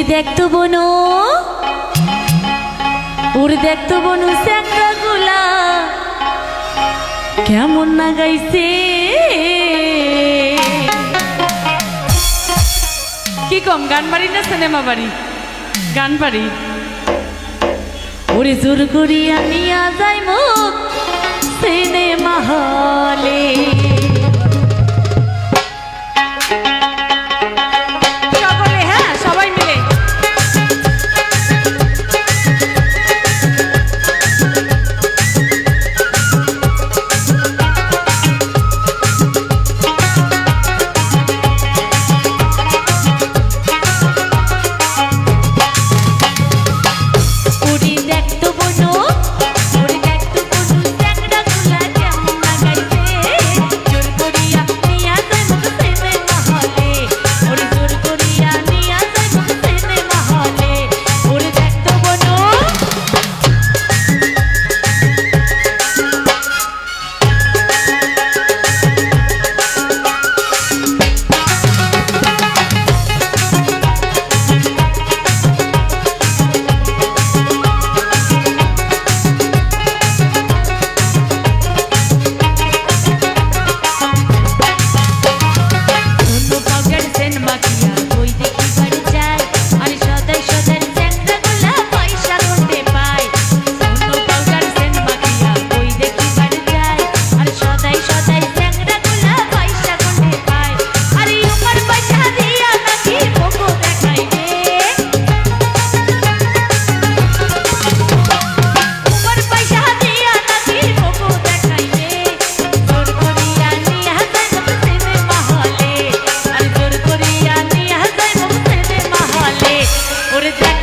উড়ে দেখতো বনু। উড়ে দেখতো বনু স্যাংরাগুলা কেমন না গাইছে কি কম গান বাড়ি না সিনেমা বাড়ি? গান বাড়ি। ওরে জোর করিয়া নিয়া যাই মুখ সিনেমা হলে। Notice that